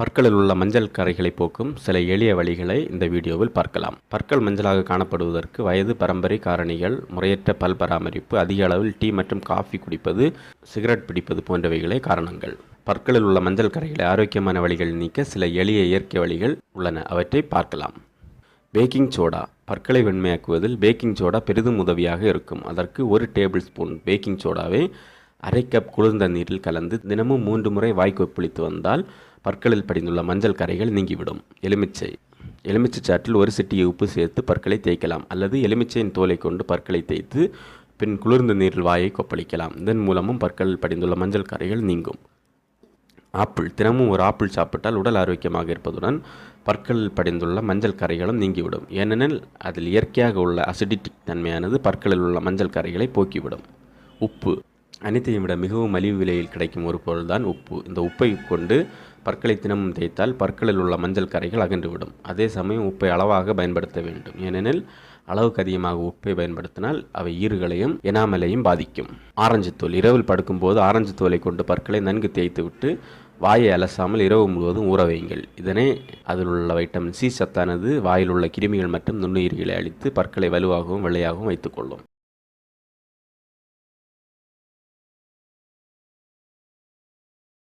பற்களில் உள்ள மஞ்சள் கரைகளை போக்கும் சில எளிய வழிகளை இந்த வீடியோவில் பார்க்கலாம். பற்கள் மஞ்சளாக காணப்படுவதற்கு வயது பரம்பரை காரணிகள் முறையற்ற பல் பராமரிப்பு அதிக அளவில் டீ மற்றும் காஃபி குடிப்பது சிகரெட் பிடிப்பது போன்றவைகளே காரணங்கள். பற்களில் உள்ள மஞ்சள் கரைகளை ஆரோக்கியமான வழிகள் நீக்க சில எளிய இயற்கை வழிகள் உள்ளன. அவற்றை பார்க்கலாம். Baking soda. பற்களை வெண்மையாக்குவதில் பேக்கிங் சோடா பெரிதும் உதவியாக இருக்கும். அதற்கு ஒரு டேபிள் ஸ்பூன் பேக்கிங் சோடாவை அரை கப் குளிர்ந்த நீரில் கலந்து தினமும் மூன்று முறை வாய்க்கு கொப்பளித்து வந்தால் பற்களில் படிந்துள்ள மஞ்சள் கரைகள் நீங்கிவிடும். எலுமிச்சை. எலுமிச்சை சாற்றில் ஒரு சிட்டியை உப்பு சேர்த்து பற்களை தேய்க்கலாம். அல்லது எலுமிச்சையின் தோலை கொண்டு பற்களை தேய்த்து பின் குளிர்ந்த நீரில் வாயை கொப்பளிக்கலாம். இதன் மூலமும் பற்களில் படிந்துள்ள மஞ்சள் கரைகள் நீங்கும். ஆப்பிள். தினமும் ஒரு ஆப்பிள் சாப்பிட்டால் உடல் ஆரோக்கியமாக இருப்பதுடன் பற்களில் படிந்துள்ள மஞ்சள் கரைகளும் நீங்கிவிடும். ஏனெனில் அதில் இயற்கையாக உள்ள அசிடிட்டிக் தன்மையானது பற்களில் உள்ள மஞ்சள் கரைகளை போக்கிவிடும். உப்பு. அனைத்தையும் விட மிகவும் மலிவு விலையில் கிடைக்கும் ஒரு பொருள்தான் உப்பு. இந்த உப்பை கொண்டு பற்களை தினமும் தேய்த்தால் பற்களில் உள்ள மஞ்சள் கரைகள் அகன்றுவிடும். அதே சமயம் உப்பை அளவாக பயன்படுத்த வேண்டும். ஏனெனில் அளவுக்கு அதிகமாக உப்பை பயன்படுத்தினால் அவை ஈறுகளையும் எனாமலையும் பாதிக்கும். ஆரஞ்சு தோல். இரவில் படுக்கும்போது ஆரஞ்சு தோலை கொண்டு பற்களை நன்கு தேய்த்துவிட்டு வாயை அலசாமல் இரவு முழுவதும் ஊற வையுங்கள். இதனை அதில் உள்ள வைட்டமின் சி சத்தானது வாயில் உள்ள கிருமிகள் மற்றும் நுண்ணுயிர்களை அழித்து பற்களை வலுவாகவும் வெள்ளையாகவும் வைத்துக்கொள்ளும்